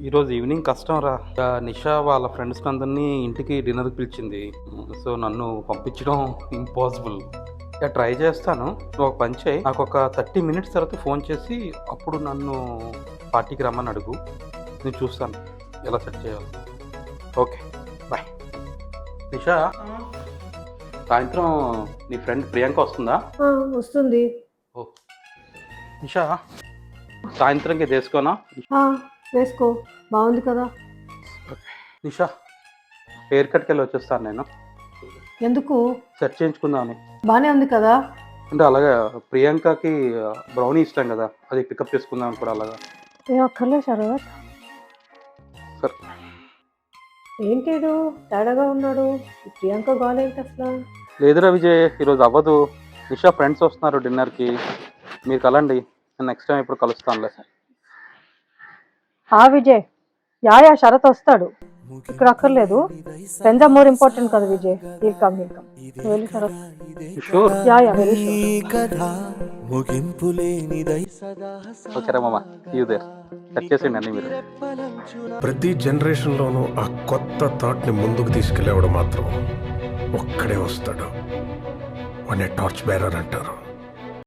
ఈరోజు ఈవినింగ్ కష్టం రా. నిషా వాళ్ళ ఫ్రెండ్స్ అందరినీ ఇంటికి డిన్నర్కి పిలిచింది. సో నన్ను పంపించడం ఇంపాసిబుల్. ఇక ట్రై చేస్తాను. ఒక పని చేయి. నాకు ఒక థర్టీ మినిట్స్ తర్వాత ఫోన్ చేసి అప్పుడు నన్ను పార్టీకి రమ్మని అడుగు. నేను చూస్తాను ఎలా సెట్ చేయాలి. ఓకే. బాయ్. నిషా సాయంత్రం నీ ఫ్రెండ్ ప్రియాంక వస్తుందా? వస్తుంది. ఓ. నిషా సాయంత్రంకి తీసుకోనా ఆ, వేసుకో. బాగుంది కదా? నిషా హెయిర్ కట్కి వెళ్ళి వచ్చేస్తాను నేను. ఎందుకు? సెట్ చేయించుకుందామని. బానే ఉంది కదా? అంటే అలాగే ప్రియాంకకి బ్రౌనీ ఇష్టం కదా. అది పికప్ చేసుకుందాం కూడా అలాగా. ఏ అక్కర్లే శరత్. సరే. ఏంటేడు తేడాగా ఉన్నాడు. ప్రియాంక గోలేంటి అసలు? లేదురా విజయ్ ఈరోజు అవ్వదు. నిషా ఫ్రెండ్స్ వస్తున్నారు డిన్నర్కి మీరు కలండి. నేను నెక్స్ట్ టైం ఇప్పుడు కలుస్తానులే. ఆ విజయ్. యా యా శరత్ వస్తాడు. ఇక్కడ అక్కర్లేదు. ఆర్ మోర్ ఇంపార్టెంట్ కదా విజయ్. ఈ కమ్ ఈ కమ్ వెళ్ళి శరత్. యా యా వెరీ ప్రతి జనరేషన్లోనూ ఆ కొత్త థాట్ని ముందుకు తీసుకెళ్ళేవాడు మాత్రం ఒక్కడే వస్తాడు. వాడిని టార్చ్ బేరర్ అంటారు.